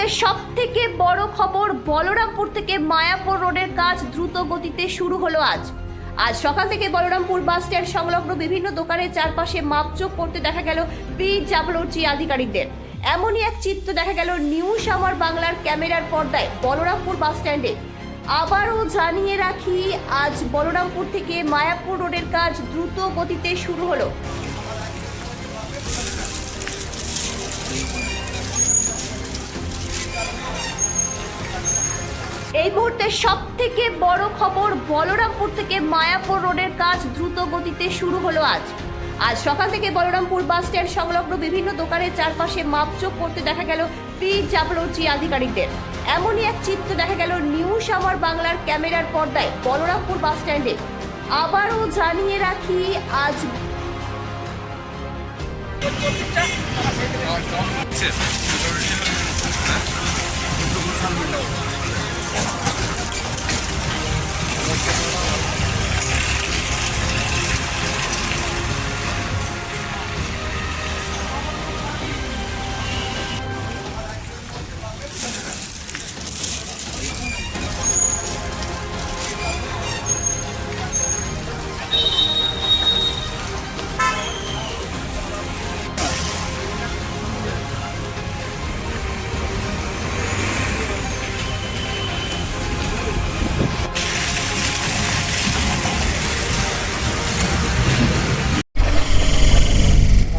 মুহূর্তে সব থেকে বড় খবর বলরামপুর থেকে মায়াপুর রোডের কাজ দ্রুত গতিতে শুরু হলো আজ। আজ সকাল থেকে বলরামপুর বাস স্ট্যান্ড সংলগ্ন বিভিন্ন দোকানের চারপাশে মাপচোপ করতে দেখা গেল পিডাব্লিউজি আধিকারিকদের। এমনই এক চিত্র দেখা গেল নিউজ আমার বাংলার ক্যামেরার পর্দায় বলরামপুর বাস স্ট্যান্ডে। আবারও জানিয়ে রাখি, আজ বলরামপুর থেকে মায়াপুর রোডের কাজ দ্রুত গতিতে শুরু হলো। এই মুহূর্তে সব থেকে বড় খবর বলরামপুর থেকে মায়াপুর রোডের কাজ দ্রুত গতিতে শুরু হলো আজ। আজ সকাল থেকে বলরামপুর বাস স্ট্যান্ড সংলগ্ন বিভিন্ন দোকানের চারপাশে মাপচোপ করতে দেখা গেল পি পিডাব্লিউজি আধিকারিকদের। এমনই এক চিত্র দেখা গেল নিউজ আমার বাংলার ক্যামেরার পর্দায় বলরামপুর বাস স্ট্যান্ডে। আবারও জানিয়ে রাখি আজ